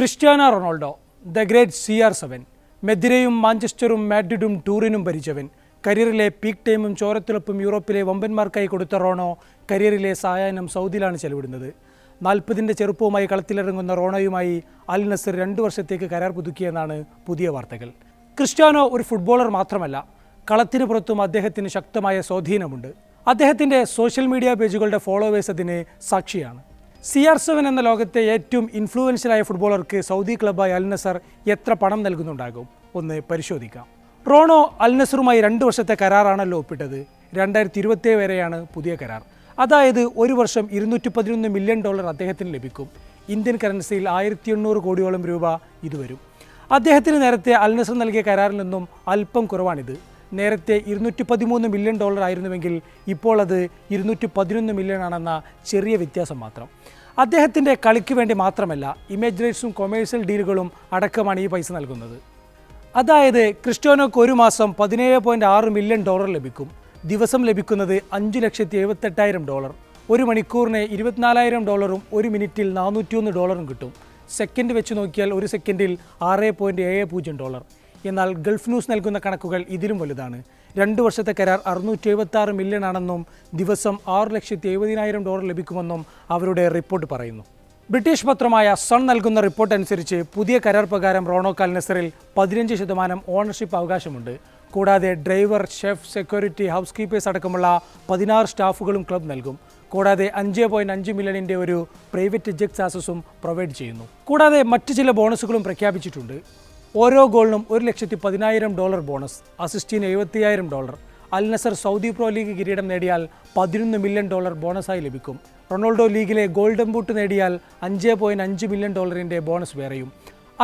Cristiano Ronaldo the great C R seven മെദിരയും മാഞ്ചസ്റ്ററും മാഡ്രിഡും ടൂറിനും ഭരിച്ചവൻ കരിയറിലെ പീക്ക് ടൈമും ചോരത്തിളപ്പും യൂറോപ്പിലെ വമ്പന്മാർക്കായി കൊടുത്ത റോണോ കരിയറിലെ സായാഹ്നം സൗദിയിലാണ് ചെലവിടുന്നത്. നാൽപ്പതിന്റെ ചെറുപ്പവുമായി കളത്തിലിറങ്ങുന്ന റോണോയുമായി അൽ നസർ രണ്ടു വർഷത്തേക്ക് കരാർ പുതുക്കിയെന്നാണ് പുതിയ വാർത്തകൾ. ക്രിസ്റ്റ്യാനോ ഒരു ഫുട്ബോളർ മാത്രമല്ല കളത്തിന് പുറത്തും അദ്ദേഹത്തിന് ശക്തമായ സ്വാധീനമുണ്ട്. അദ്ദേഹത്തിന്റെ സോഷ്യൽ മീഡിയ പേജുകളുടെ ഫോളോവേഴ്സ് അതിന് സാക്ഷിയാണ്. സി ആർ സെവൻ എന്ന ലോകത്തെ ഏറ്റവും ഇൻഫ്ലുവൻഷ്യലായ ഫുട്ബോളർക്ക് സൗദി ക്ലബ്ബായ അൽ നസർ എത്ര പണം നൽകുന്നുണ്ടാകും? ഒന്ന് പരിശോധിക്കാം. റോണോ അൽ നസറുമായി രണ്ട് വർഷത്തെ കരാറാണല്ലോ ഒപ്പിട്ടത്. രണ്ടായിരത്തി ഇരുപത്തി വരെയാണ് പുതിയ കരാർ. അതായത് ഒരു വർഷം ഇരുന്നൂറ്റി പതിനൊന്ന് മില്യൺ ഡോളർ അദ്ദേഹത്തിന് ലഭിക്കും. ഇന്ത്യൻ കറൻസിയിൽ ആയിരത്തി എണ്ണൂറ് കോടിയോളം രൂപ ഇതുവരും. അദ്ദേഹത്തിന് നേരത്തെ അൽ നസർ നൽകിയ കരാറിൽ നിന്നും അല്പം കുറവാണിത്. നേരത്തെ ഇരുന്നൂറ്റി പതിമൂന്ന് മില്യൺ ഡോളർ ആയിരുന്നുവെങ്കിൽ ഇപ്പോൾ അത് ഇരുന്നൂറ്റി പതിനൊന്ന് മില്യൺ ആണെന്ന ചെറിയ വ്യത്യാസം മാത്രം. അദ്ദേഹത്തിന്റെ കളിക്ക് വേണ്ടി മാത്രമല്ല ഇമേജ് റൈറ്റ്സും കൊമേഴ്സ്യൽ ഡീലുകളും അടക്കമാണ് ഈ പൈസ നൽകുന്നത്. അതായത് ക്രിസ്റ്റ്യാനോക്ക് ഒരു മാസം പതിനേഴ് പോയിന്റ് ആറ് മില്യൺ ഡോളർ ലഭിക്കും. ദിവസം ലഭിക്കുന്നത് അഞ്ച് ലക്ഷത്തി എഴുപത്തെട്ടായിരം ഡോളർ ഒരു മണിക്കൂറിന് ഇരുപത്തിനാലായിരം ഡോളറും ഒരു മിനിറ്റിൽ നാനൂറ്റിയൊന്ന് ഡോളറും കിട്ടും. സെക്കൻഡ് വെച്ച് നോക്കിയാൽ ഒരു സെക്കൻഡിൽ ആറ് പോയിന്റ് ഏഴ് പൂജ്യം ഡോളർ എന്നാൽ ഗൾഫ് ന്യൂസ് നൽകുന്ന കണക്കുകൾ ഇതിലും വലുതാണ്. രണ്ട് വർഷത്തെ കരാർ അറുന്നൂറ്റി എഴുപത്തി ആറ് മില്യൺ ആണെന്നും ദിവസം ആറ് ലക്ഷത്തി എഴുപതിനായിരം ഡോളർ ലഭിക്കുമെന്നും അവരുടെ റിപ്പോർട്ട് പറയുന്നു. ബ്രിട്ടീഷ് പത്രമായ സൺ നൽകുന്ന റിപ്പോർട്ട് അനുസരിച്ച് പുതിയ കരാർ പ്രകാരം റോണോ കാൽനസറിൽ പതിനഞ്ച് ശതമാനം ഓണർഷിപ്പ് അവകാശമുണ്ട്. കൂടാതെ driver chef security house keepers അടക്കമുള്ള പതിനാറ് സ്റ്റാഫുകളും ക്ലബ് നൽകും. കൂടാതെ അഞ്ച് പോയിന്റ് അഞ്ച് മില്യണിന്റെ ഒരു പ്രൈവറ്റ് ജെറ്റ് ആസസും പ്രൊവൈഡ് ചെയ്യുന്നു. കൂടാതെ മറ്റ് ചില ബോണസുകളും പ്രഖ്യാപിച്ചിട്ടുണ്ട്. ഓരോ ഗോളിനും ഒരു ലക്ഷത്തി പതിനായിരം ഡോളർ ബോണസ് അസിസ്റ്റിന് എഴുപത്തിയായിരം dollar. Al Nassr Saudi pro league കിരീടം നേടിയാൽ പതിനൊന്ന് മില്യൺ ഡോളർ ബോണസായി ലഭിക്കും. റൊണാൾഡോ ലീഗിലെ ഗോൾഡൻ ബൂട്ട് നേടിയാൽ അഞ്ച് പോയിന്റ് അഞ്ച് മില്യൺ ഡോളറിന്റെ ബോണസ് വേറെയും.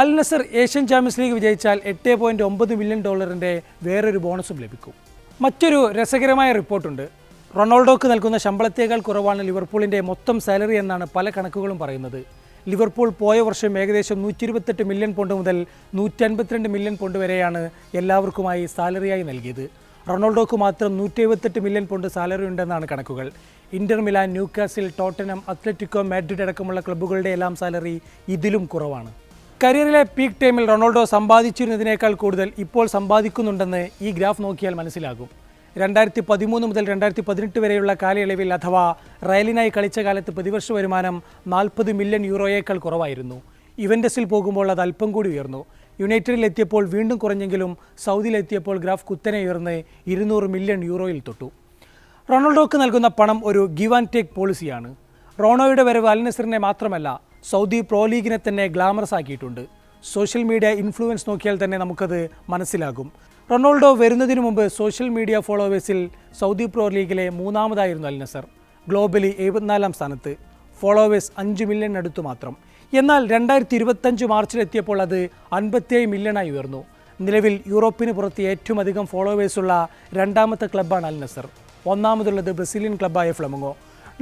Al Nassr Asian champions league വിജയിച്ചാൽ എട്ട് പോയിന്റ് ഒമ്പത് മില്യൺ ഡോളറിന്റെ വേറൊരു ബോണസും ലഭിക്കും. മറ്റൊരു രസകരമായ റിപ്പോർട്ടുണ്ട്. റൊണാൾഡോക്ക് നൽകുന്ന ശമ്പളത്തേക്കാൾ കുറവാണ് ലിവർപൂളിന്റെ മൊത്തം സാലറി എന്നാണ് പല കണക്കുകളും പറയുന്നത്. ലിവർപൂൾ പോയ വർഷം ഏകദേശം നൂറ്റി ഇരുപത്തെട്ട് മില്യൺ പൗണ്ട് മുതൽ നൂറ്റി അൻപത്തിരണ്ട് മില്യൺ പൗണ്ട് വരെയാണ് എല്ലാവർക്കുമായി സാലറിയായി നൽകിയത്. റൊണാൾഡോക്ക് മാത്രം നൂറ്റി എഴുപത്തെട്ട് മില്യൺ പൗണ്ട് സാലറി ഉണ്ടെന്നാണ് കണക്കുകൾ. Inter Milan Newcastle Tottenham Atletico Madrid അടക്കമുള്ള ക്ലബ്ബുകളുടെ എല്ലാം സാലറി ഇതിലും കുറവാണ്. കരിയറിലെ പീക്ക് ടൈമിൽ റൊണാൾഡോ സമ്പാദിച്ചിരുന്നതിനേക്കാൾ കൂടുതൽ ഇപ്പോൾ സമ്പാദിക്കുന്നുണ്ടെന്ന് ഈ ഗ്രാഫ് നോക്കിയാൽ മനസ്സിലാകും. രണ്ടായിരത്തി പതിമൂന്ന് മുതൽ രണ്ടായിരത്തി പതിനെട്ട് വരെയുള്ള കാലയളവിൽ അഥവാ റയലിനായി കളിച്ച കാലത്ത് പ്രതിവർഷ വരുമാനം നാൽപ്പത് മില്യൺ യൂറോയേക്കാൾ കുറവായിരുന്നു. ഇവന്റസിൽ പോകുമ്പോൾ അത് അല്പം കൂടി ഉയർന്നു. യുണൈറ്റഡിൽ എത്തിയപ്പോൾ വീണ്ടും കുറഞ്ഞെങ്കിലും സൗദിയിലെത്തിയപ്പോൾ ഗ്രാഫ് കുത്തനെ ഉയർന്ന് ഇരുന്നൂറ് മില്യൺ യൂറോയിൽ തൊട്ടു. റൊണാൾഡോക്ക് നൽകുന്ന പണം ഒരു ഗിവ് ആൻഡ് ടേക്ക് പോളിസിയാണ്. റോണോയുടെ വരവ് അൽനസറിനെ മാത്രമല്ല സൗദി പ്രോ ലീഗിനെ തന്നെ ഗ്ലാമറസ് ആക്കിയിട്ടുണ്ട്. സോഷ്യൽ മീഡിയ ഇൻഫ്ലുവൻസ് നോക്കിയാൽ തന്നെ നമുക്കത് മനസ്സിലാകും. റൊണാൾഡോ വരുന്നതിന് മുമ്പ് സോഷ്യൽ മീഡിയ ഫോളോവേഴ്സിൽ സൗദി പ്രോ ലീഗിലെ മൂന്നാമതായിരുന്നു അൽ നസർ. ഗ്ലോബലി എഴുപത്തിനാലാം സ്ഥാനത്ത്. ഫോളോവേഴ്സ് അഞ്ച് മില്യൺ അടുത്തു മാത്രം. എന്നാൽ രണ്ടായിരത്തി ഇരുപത്തഞ്ച് മാർച്ചിലെത്തിയപ്പോൾ അത് അൻപത്തിയേഴ് മില്യണായി ഉയർന്നു. നിലവിൽ യൂറോപ്പിന് പുറത്ത് ഏറ്റവും അധികം ഫോളോവേഴ്സുള്ള രണ്ടാമത്തെ ക്ലബ്ബാണ് അൽ നസർ. ഒന്നാമതുള്ളത് ബ്രസീലിയൻ ക്ലബ്ബായ ഫ്ലമങ്ങോ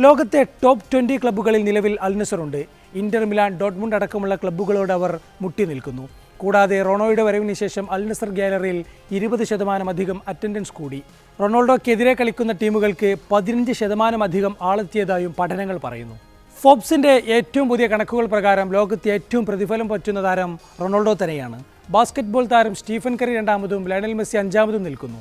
ലോകത്തെ ടോപ്പ് ട്വന്റി ക്ലബ്ബുകളിൽ നിലവിൽ അൽ ഉണ്ട്. ഇന്റർ മിലാൻ ഡോട്ട്മുണ്ട് അടക്കമുള്ള ക്ലബ്ബുകളോട് അവർ മുട്ടി നിൽക്കുന്നു. കൂടാതെ റൊണോയുടെ വരവിന് ശേഷം അൽനസർ ഗാലറിയിൽ ഇരുപത് ശതമാനം അധികം അറ്റൻഡൻസ് കൂടി. റൊണാൾഡോക്കെതിരെ കളിക്കുന്ന ടീമുകൾക്ക് പതിനഞ്ച് ശതമാനം അധികം ആളെത്തിയതായും പഠനങ്ങൾ പറയുന്നു. ഫോബ്സിന്റെ ഏറ്റവും പുതിയ കണക്കുകൾ പ്രകാരം ലോകത്തെ ഏറ്റവും പ്രതിഫലം പറ്റുന്ന താരം റൊണാൾഡോ തന്നെയാണ്. ബാസ്കറ്റ്ബോൾ താരം സ്റ്റീഫൻ കറി രണ്ടാമതും ലയണൽ മെസ്സി അഞ്ചാമതും നിൽക്കുന്നു.